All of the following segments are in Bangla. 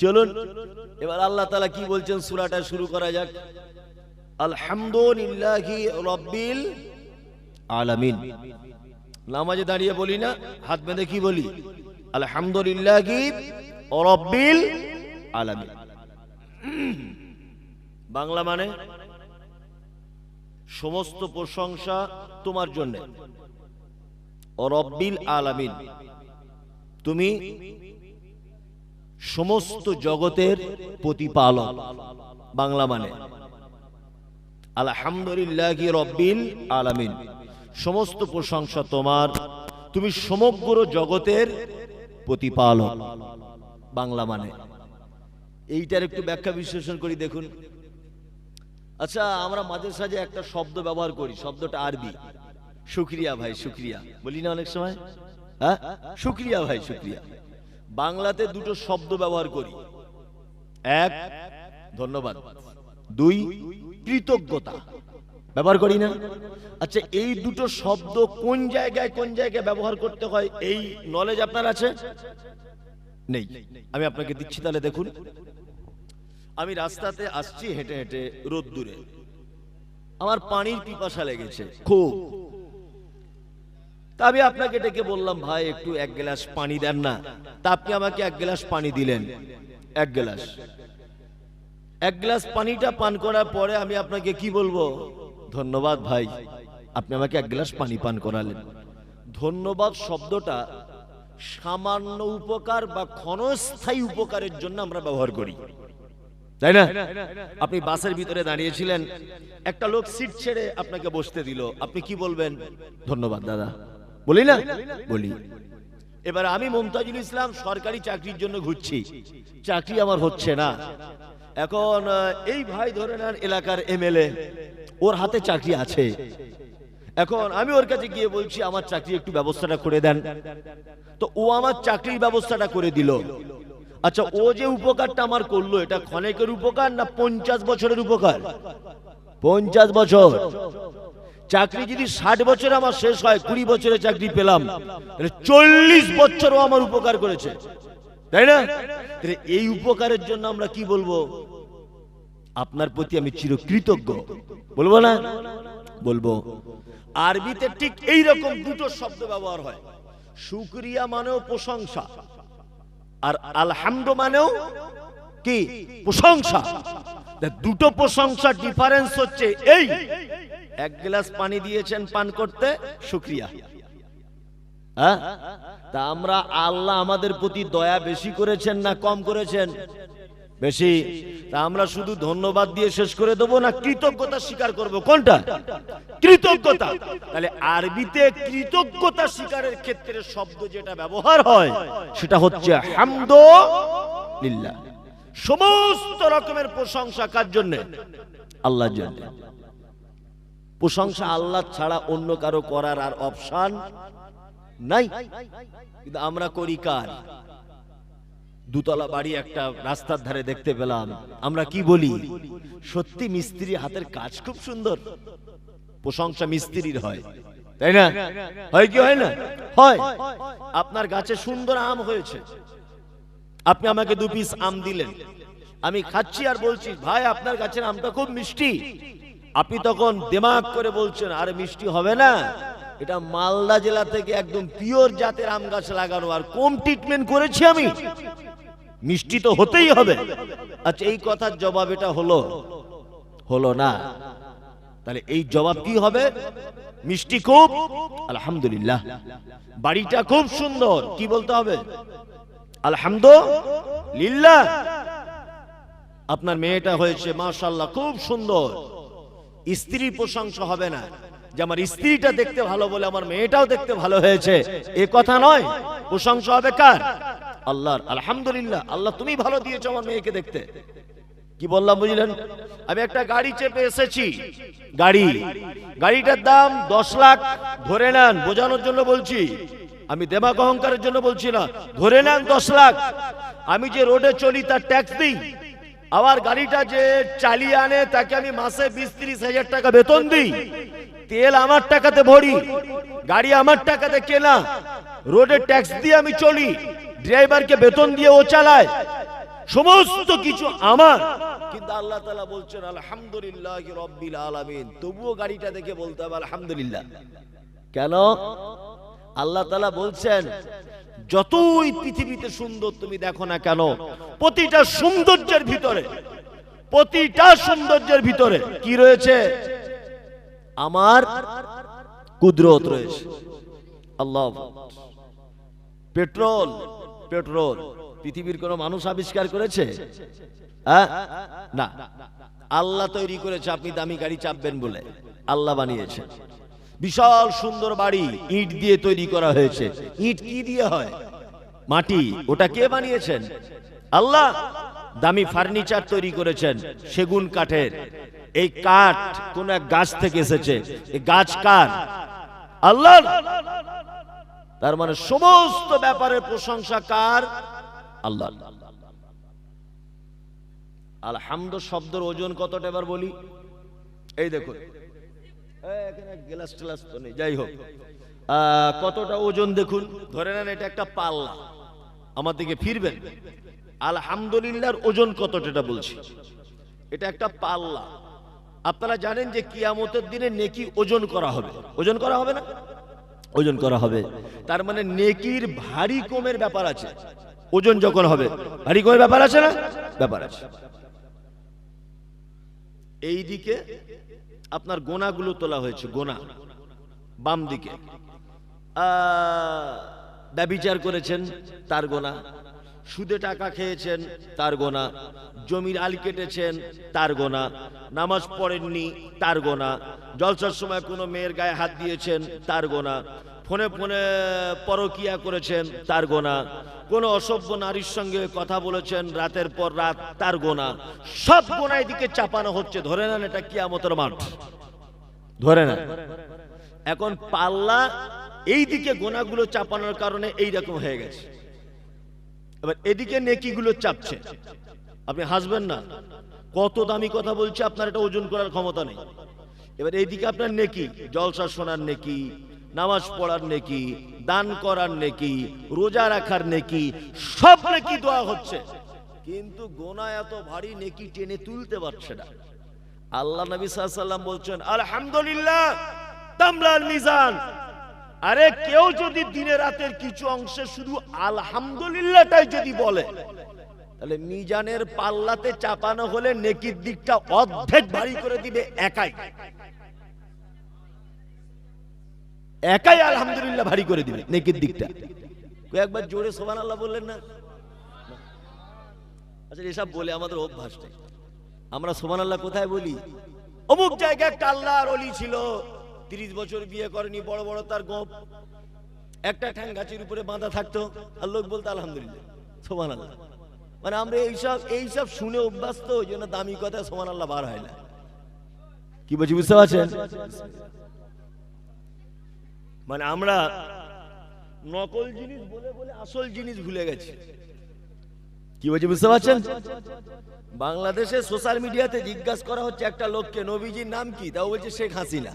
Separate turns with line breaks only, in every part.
চলুন, এবার আল্লাহ তালা কি বলছেন সুরাটা শুরু করা যাক। আলহামদুলিল্লাহি রব্বিল আলামিন। নামাজে দাঁড়িয়ে বলি না, হাত বেঁধে কি বলি? আলহামদুলিল্লাহি রব্বিল আলামিন। বাংলা মানে সমস্ত প্রশংসা তোমার জন্য। রব্বিল আলামিন। তুমি সমস্ত জগতের প্রতিপালক। বাংলা মানে। আলহামদুলিল্লাহ রব্বিল আলামিন। সমস্ত প্রশংসা তোমার। তুমি সমগ্র জগতের প্রতিপালক। বাংলা মানে। এইটার একটু ব্যাখ্যা বিশ্লেষণ করি, দেখুন। আচ্ছা আমরা মাঝে সাঝে একটা শব্দ ব্যবহার করি, শব্দটা আরবি। শুক্রিয়া ভাই, শুক্রিয়া। বলি না অনেক সময়? হ্যাঁ? শুক্রিয়া ভাই, শুক্রিয়া। বাংলাতে দুটো শব্দ ব্যবহার করি। এক, ধন্যবাদ। দুই, কৃতজ্ঞতা। ব্যবহার করি না? আচ্ছা এই দুটো শব্দ কোন জায়গায় কোন জায়গায় ব্যবহার করতে হয়, এই নলেজ আপনার আছে? নেই। আমি আপনাকে দিচ্ছি তাহলে দেখুন। আমি রাস্তাতে আসছি হেঁটে হেঁটে রোদ্দুরে। আমার পানির পিপাসা লেগেছে। খুব। তা আমি আপনাকে ডেকে বললাম, ভাই, একটু এক গ্লাস পানি দেন না। তা আপনি আমাকে এক গ্লাস পানি দিলেন। এক গ্লাস। এক গ্লাস পানিটা পান করার পরে আমি আপনাকে কি বলব? ধন্যবাদ, ভাই। আপনি আমাকে এক গ্লাস পানি পান করালেন। ধন্যবাদ শব্দটা সামান্য উপকার বা ক্ষণস্থায়ী উপকারের জন্য আমরা ব্যবহার করি। তাই না? আপনি বাসের ভিতরে দাঁড়িয়েছিলেন, একটা লোক সিট ছেড়ে আপনাকে বসতে দিল। আপনি কি বলবেন? ধন্যবাদ, দাদা। বলি না? বলি এবার আমি মমতাজুল ইসলাম সরকারি চাকরির জন্য ঘুরছি। চাকরি আমার হচ্ছে না। এখন এই ভাই ধরে নেন এলাকার এমএলএ। ওর হাতে চাকরি আছে। এখন আমি ওর কাছে গিয়ে বলছি আমার চাকরি একটু ব্যবস্থাটা করে দেন। তো ও আমার চাকরির ব্যবস্থাটা করে দিল। আচ্ছা ও যে উপকারটা আমার করল এটা ক্ষণেকের উপকার না পঞ্চাশ বছরের উপকার? পঞ্চাশ বছর। চাকরি যদি ষাট বছর আমার শেষ হয়, কুড়ি বছরে চাকরি পেলাম। তাহলে চল্লিশ বছরও আমার উপকার করেছে। তাই না? এই উপকারের জন্য আমরা কি বলব? আপনার প্রতি আমি চিরকৃতজ্ঞ। বলব না? বলব। আরবিতে ঠিক এই রকম দুটো শব্দ ব্যবহার হয়। শুক্রিয়া মানেও প্রশংসা, আর আলহামদ মানেও কি? প্রশংসা। দুটো প্রশংসা ডিফারেন্স হচ্ছে এই এক গ্লাস পানি দিয়েছেন পান করতে, শুক্রিয়া। হ্যাঁ? তা আমরা আল্লাহ আমাদের প্রতি দয়া বেশি করেছেন না কম করেছেন? বেশি। তা আমরা শুধু ধন্যবাদ দিয়ে শেষ করে দেবো না কৃতজ্ঞতা স্বীকার করব? কোনটা? কৃতজ্ঞতা। তাহলে আরবিতে কৃতজ্ঞতা স্বীকারের ক্ষেত্রে শব্দ যেটা ব্যবহার হয়, সেটা হচ্ছে হামদ সমস্ত রকমের প্রশংসা কার জন্য? আল্লাহর জন্য। প্রশংসা আল্লাহ ছাড়া অন্য কারও করার আর অপশান নাই। কিন্তু আমরা করি কার? দুতলা বাড়ি একটা রাস্তার ধারে দেখতে পেলাম। আমরা কি বলি? সত্যি মিস্ত্রি হাতের কাজ খুব সুন্দর। প্রশংসা মিস্ত্রির হয়। তাই না? হয় কি হয় না? হয়। আপনার গাছে সুন্দর আম হয়েছে। আপনি আমাকে দু পিস আম দিলেন। আমি খাচ্ছি আর বলছি, ভাই, আপনার গাছের আমটা খুব মিষ্টি। আপনি তখন দেমাগ করে বলছেন, আরে মিষ্টি হবে না। এটা মালদা জেলা থেকে একদম পিওর জাতের আম গাছ লাগানো, আর কম ট্রিটমেন্ট করেছি আমি। মিষ্টি তো হতেই হবে। আচ্ছা এই কথার জবাব এটা হলো হলো না। তাহলে এই জবাব কি হবে? মিষ্টি খুব, আলহামদুলিল্লাহ। বাড়িটা খুব সুন্দর, কি বলতে হবে? আলহামদুলিল্লাহ। আপনার মেয়েটা হয়েছে মাশাল্লাহ খুব সুন্দর। স্ত্রীর প্রশংসা হবে না। যে আমার স্ত্রীটা দেখতে ভালো বলে আমার মেয়েটাও দেখতে ভালো হয়েছে, এ কথা নয়। প্রশংসা হবে কার? আল্লাহর। আলহামদুলিল্লাহ, আল্লাহ তুমি ভালো দিয়েছ আমার মেয়েকে দেখতে। কি বললাম বুঝলেন? আমি একটা গাড়ি চেপে এসেছি। গাড়ি। গাড়িটার দাম দশ লাখ। ধরে নেন, বোঝানোর জন্য বলছি। আমি দেমাগ অহংকারের জন্য বলছি না। ধরে নেন দশ লাখ। আমি যে রোডে চলি তার ট্যাক্স দিই আবার গাড়িটা যে চালিয়ে আনে, তাকে আমি মাসে বিশ ত্রিশ হাজার টাকা বেতন দিই। তেল আমার টাকাতে ভরি, গাড়ি আমার টাকাতে কেনা। রোডে ট্যাক্স দিয়ে আমি চলি, ড্রাইভারকে বেতন দিয়ে ও চালায়। সমস্ত কিছু আমার। কিন্তু আল্লাহ তালা বলছেন, আলহামদুলিল্লাহ রব্বিল আলামিন। তবুও গাড়িটা দেখে বলতে হবে, আলহামদুলিল্লাহ। কেন? আল্লাহ তালা বলছেন যতই পৃথিবীতে সুন্দর তুমি দেখো না কেন, প্রতিটা সৌন্দর্যের ভিতরে, প্রতিটা সৌন্দর্যের ভিতরে কি রয়েছে? আমার কুদরত রয়েছে। আল্লাহ। Petrol petrol. পৃথিবীর কোন মানুষ আবিষ্কার করেছে? হ্যাঁ? না। আল্লাহ তৈরি করেছে, আপনি দামি গাড়ি চাপবেন বলে। আল্লাহ বানিয়েছে। বিশাল সুন্দর বাড়ি ইট দিয়ে তৈরি করা হয়েছে। ইট কি দিয়ে হয়? মাটি, ওটা কে বানিয়েছেন? আল্লাহ দামি ফার্নিচার তৈরি করেছেন সেগুন কাঠের। এই কাঠ কোন এক গাছ থেকে এসেছে। এই গাছ কার? আল্লাহ তার মানে সমস্ত ব্যাপারের প্রশংসা কার? আল্লাহ আলহামদ শব্দের ওজন কতটা এবার বলি? এই দেখুন। যাই হোক। কতটা ওজন দেখুন? ধরে নেন এটা একটা পাল্লা। আমার দিকে ফিরবেন? আলহামদুলিল্লাহর ওজন কতটা এটা বলছি। এটা একটা পাল্লা। আপনারা জানেন যে কিয়ামতের দিনে নেকি ওজন করা হবে। ওজন করা হবে না? ওজন করা হবে। তার মানে নেকির ভারী কমের ব্যাপার আছে। ওজন যখন হবে, ভারী কমের ব্যাপার আছে না? ব্যাপার আছে। এই দিকে আপনার গোনাগুলো তোলা হয়েছে গোনা। বাম দিকে। আহ, ব্যভিচার করেছেন তার গোনা। সুদে টাকা খেয়েছেন তার গোনা। জমির আল কেটেছেন তার গোনা। নামাজ পড়েননি তার গোনা। জলসার সময় কোনো মেয়ের গায়ে হাত দিয়েছেন তার গোনা। ফোনে ফোনে পরকিয়া করেছেন, তার গোনা। কোন অসভ্য নারীর সঙ্গে কথা বলেছেন, রাতের পর রাত তার গোনা। সব গোনা এদিকে চাপানো হচ্ছে। ধরে নেন এটা কিয়ামতের মাঠ। ধরে নেন। এখন পাল্লা এই দিকে গোনাগুলো চাপানোর কারণে এই রকম হয়ে গেছে। এবার এদিকে নেকিগুলো চাপছে। আপনি হাসবেন না। কত দামি কথা বলছে, আপনার এটা ওজন করার ক্ষমতা নেই। এবার এইদিকে আপনার নেকি, জলসা শোনার নেকি নামাজ পড়ার নেকি, দান করার নেকি, রোজা রাখার নেকি, সব নেকি দেওয়া হচ্ছে। কিন্তু গোনা এত ভারী নেকি টেনে তুলতে পারছে না। আল্লাহ নবী সাল্লাম বলছেন, আলহামদুলিল্লাহ তামলাল মিজান। আরে কেউ যদি দিনে রাতের কিছু অংশে শুধু আলহামদুলিল্লাহটাই যদি বলে, তাহলে মিজানের পাল্লাতে চাপানো হলে নেকির দিকটা অর্ধেক ভারী করে দিবে একাই। একাই আলহামদুলিল্লাহ ভারী করে দিবে, নেকির দিকটা। কয়েকবার জোরে সোবান আল্লাহ বললেন না। আচ্ছা এসব বলে আমাদের অভ্যাস আমরা সোমান আল্লাহ কোথায় বলি? অমুক জায়গায় একটা আল্লাহর অলি ছিল। তিরিশ বছর বিয়ে করেনি, বড় বড় তার গোপ। একটা ঠ্যাং গাছের উপরে বাঁধা থাকতো, আর লোক বলতো আলহামদুলিল্লাহ সোমান আল্লাহ মানে আমরা এইসব এইসব শুনে অভ্যাস তো ওই জন্য দামি কথা সোমান আল্লাহ বার হয় না। কি বলছি, বুঝতে পারছেন? মানে আমরা নকল জিনিস বলে বলে আসল জিনিস ভুলে গেছি। কি বলছি, বুঝতে পারছেন? বাংলাদেশে সোশ্যাল মিডিয়াতে জিজ্ঞাসা করা হচ্ছে একটা লোককে, নবীজির নাম কি? তাও বলছে শেখ হাসিনা।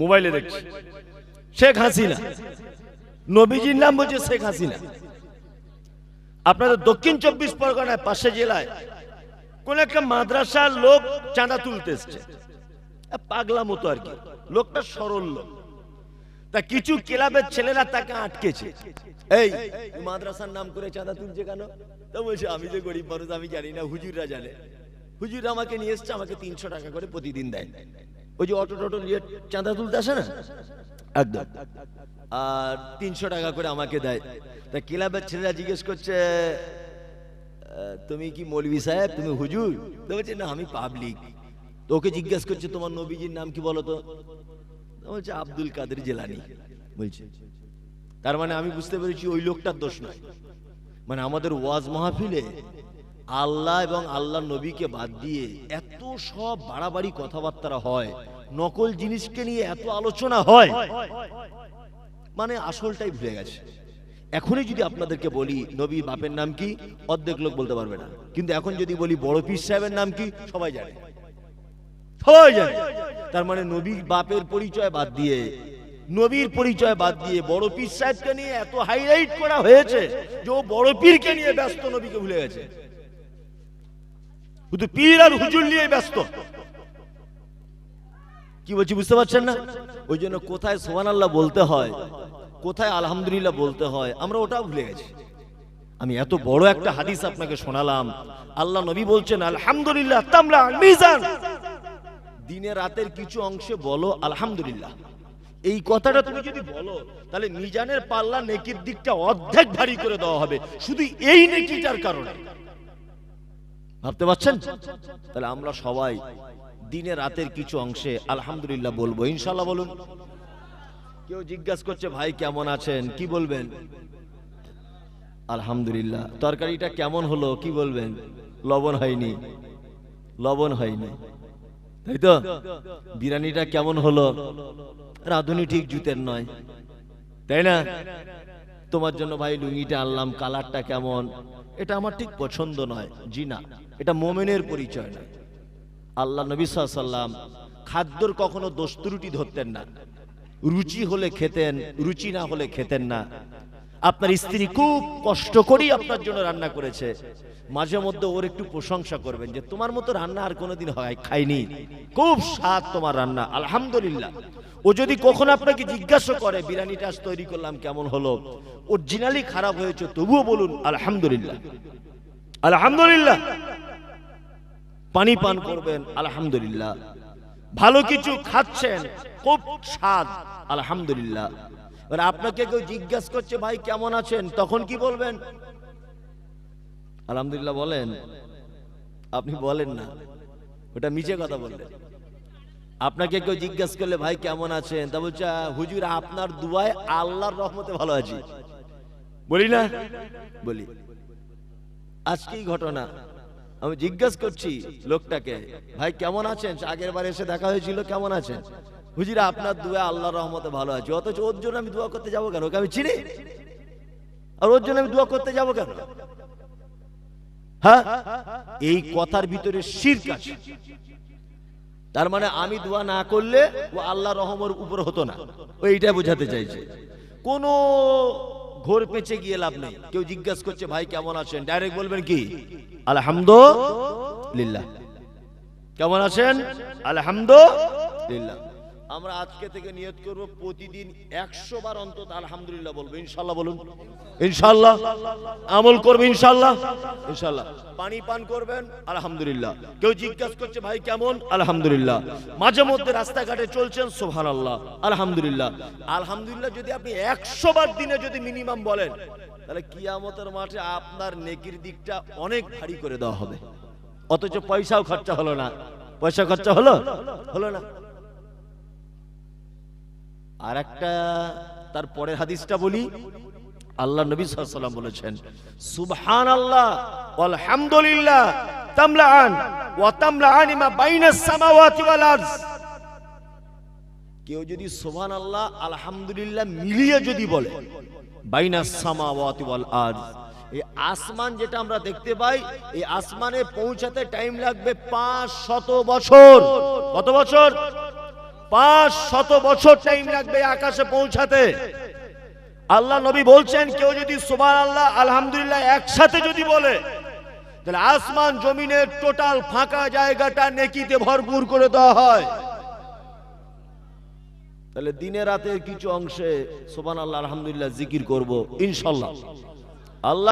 মোবাইলে দেখছি। শেখ হাসিনা। নবীজির নাম বলছে শেখ হাসিনা। আপনাদের দক্ষিণ চব্বিশ পরগনায় পাশে জেলায় কোন একটা মাদ্রাসার লোক চাঁদা তুলতে এসছে। পাগলা মতো আর কি। লোকটা সরল লোক। তা কিছু ক্লাবের ছেলেরা তাকে আটকেছে। এই মাদ্রাসার নাম করে চাঁদা তুলছে কেন? তো বলছে, আমি যে গরিব মানুষ, আমি জানি না, হুজুররা জানে। হুজুর আমাকে নিয়ে এসছে, আমাকে তিনশো টাকা করে প্রতিদিন দেয়। ওই যে অটো টটো নিয়ে চাঁদা তুলতে আসে না? একদম। আর তিনশো টাকা করে আমাকে দেয়। তা ক্লাবের ছেলেরা জিজ্ঞেস করছে তুমি কি মৌলভী সাহেব? তুমি হুজুর? তো বলছে, না, আমি পাবলিক। তো ওকে জিজ্ঞেস করছে, তোমার নবীজির নাম কি বলো তো? তো বলছে, আব্দুল কাদের জেলানি। বলছে। তার মানে আমি বুঝতে পেরেছি ওই লোকটার দোষ নয়। মানে আমাদের ওয়াজ মাহফিলে আল্লাহ এবং আল্লাহ নবীকে বাদ দিয়ে এত সব বাড়াবাড়ি কথাবার্তা হয়, নকল জিনিসকে নিয়ে এত আলোচনা হয় মানে আসলটাই ভুলে গেছে। এখনই যদি আপনাদেরকে বলি, নবী, বাপের নাম কি? অর্ধেক লোক বলতে পারবে না। কিন্তু এখন যদি বলি, বড় পীর সাহেবের নাম কি? সবাই জানে। সবাই জানে তার মানে নবী বাপের পরিচয় বাদ দিয়ে, নবীর পরিচয় বাদ দিয়ে বড় পীর সাহেবকে নিয়ে এত হাইলাইট করা হয়েছে যে ও বড় পীরকে নিয়ে ব্যস্ত নবীকে ভুলে গেছে। শুধু পীর আর হুজুর নিয়ে ব্যস্ত। কি বলছি বুঝতে পারছেন না? ওই জন্য কোথায় সোহান আল্লাহ বলতে হয়, কোথায় আলহামদুলিল্লাহ বলতে হয়, আমরা ওটাও ভুলে গেছি। আমি এত বড় একটা হাদিস আপনাকে শোনালাম। আল্লাহ নবী বলছেন, আলহামদুলিল্লাহ তামলা মিজান। দিনে রাতের কিছু অংশে বলো, আলহামদুলিল্লাহ। এই কথাটা তুমি যদি বলো, তাহলে মিজানের পাল্লা নেকির দিকটা অর্ধেক ভারী করে দেওয়া হবে, শুধু এই নেকিটার কারণে। ভাবতে পারছেন? তাহলে আমরা সবাই দিনে রাতের কিছু অংশে আলহামদুলিল্লাহ বলব। ইনশাল্লাহ বলুন। কেউ জিজ্ঞাসা করছে, ভাই, কেমন আছেন? কি বলবেন? আলহামদুলিল্লাহ। তরকারিটা কেমন হলো, কি বলবেন? লবণ হয়নি। লবণ হয়নি। তাই তো? বিরিয়ানিটা কেমন হলো? রাঁধুনি ঠিক জুতের নয়। তাই না? তোমার জন্য ভাই লুঙ্গিটা আনলাম, কালারটা কেমন? এটা আমার ঠিক পছন্দ নয়, জি না। এটা মোমেনের পরিচয় নয় আল্লাহ নবী সাল্লাম খাদ্যর কখনো দোষ ত্রুটি ধরতেন না। রুচি হলে খেতেন, রুচি না হলে খেতেন না। আপনার স্ত্রী খুব কষ্ট করেই আপনার জন্য রান্না করেছে। মাঝে মধ্যে ওর একটু প্রশংসা করবেন যে তোমার মতো রান্না আর কোনোদিন হয়, খাইনি। খুব স্বাদ তোমার রান্না, আলহামদুলিল্লাহ। ও যদি কখনো আপনাকে জিজ্ঞাসা করে বিরিয়ানিটা আজ তৈরি করলাম, কেমন হলো? অরিজিনালি খারাপ হয়েছে, তবুও বলুন, আলহামদুলিল্লাহ। আলহামদুলিল্লাহ। পানি পান করবেন, আলহামদুলিল্লাহ। ভালো কিছু খাচ্ছেন, খুব স্বাদ, আলহামদুলিল্লাহ। আপনাকে কেউ জিজ্ঞাসা করছে, ভাই, কেমন আছেন? তখন কি বলবেন? আলহামদুলিল্লাহ বলেন আপনি বলেন না। ওটা মিছে কথা বললেন। আপনাকে কেউ জিজ্ঞাসা করলে ভাই কেমন আছেন? তা বলছে "আহ, হুজুর আপনার দুয়ায় আল্লাহর রহমতে ভালো আছি। বলি না? বলি। আজকেই ঘটনা? আমি জিজ্ঞাসা করছি লোকটাকে ভাই কেমন আছেন? আগের বার এসে দেখা হয়েছিল কেমন আছেন? হুজিরা আপনার দুয়া আল্লাহর রহমতে ভালো আছে। অথচ ওর জন্য আমি দোয়া করতে যাব কেন? ওকে আমি চিনি? আর ওর জন্য আমি দোয়া করতে যাব কেন? হ্যাঁ? এই কথার ভিতরে শির আছে। তার মানে আমি দোয়া না করলে ও আল্লাহ রহমের উপর হতো না। এইটা বোঝাতে চাইছে। কোন ঘোর পেঁচে গিয়ে লাভ নেই। কেউ জিজ্ঞাসা করছে, ভাই, কেমন আছেন? ডাইরেক্ট বলবেন কি? আলহামদুলিল্লাহ। কেমন আছেন? আলহামদুলিল্লাহ। আমরা আজকে থেকে নিয়ত করব প্রতিদিন একশো বার অন্তত আলহামদুলিল্লাহ বলব। ইনশাল্লাহ বলুন। ইনশাল্লাহ। আমল করবে ইনশাল্লাহ। ইনশাল্লাহ। পানি পান করবেন, আলহামদুলিল্লাহ। কেউ জিজ্ঞাসা করছে, ভাই, কেমন? আলহামদুলিল্লাহ। মাঝে মধ্যে রাস্তাঘাটে চলছেন সোহান আল্লাহ আলহামদুলিল্লাহ। আলহামদুলিল্লাহ যদি আপনি একশো বার দিনে যদি মিনিমাম বলেন, তাহলে কিয়ামতের মাঠে আপনার নেকির দিকটা অনেক ভারী করে দেওয়া হবে। অথচ পয়সাও খরচা হলো না। পয়সা খরচা হলো? হলো না। আর একটা তার পরের হাদিসটা বলি, আল্লাহ নবী সাল্লাম বলেছেন সুবহান আল্লাহ আলহামদুলিল্লাহ তামলাআন ওয়া তামলাআন মা বাইনাস সামাওয়াতি ওয়াল আরজ। কেউ যদি সুবহান আল্লাহ আলহামদুলিল্লাহ মিলিয়ে যদি বলে বাইনাস সামাওয়াতি ওয়াল আরজ, এই আসমান যেটা আমরা দেখতে পাই, এই আসমানে পৌঁছাতে টাইম লাগবে পাঁচ শত বছর। কত বছর? পাঁচ শত বছর টাইম লাগবে আকাশে পৌঁছাতে। আল্লাহ নবী বলছেন, কেউ যদি সুবান আল্লাহ আলহামদুলিল্লাহ, একসাথে যদি বলে, তাহলে আসমান জমিনের টোটাল ফাঁকা জায়গাটা নেকিতে ভরপুর করে দেওয়া হয়। তাহলে দিনে রাতের কিছু অংশে সুবান আল্লাহ আলহামদুলিল্লাহ, জিকির করব, ইনশাল্লাহ। আল্লাহ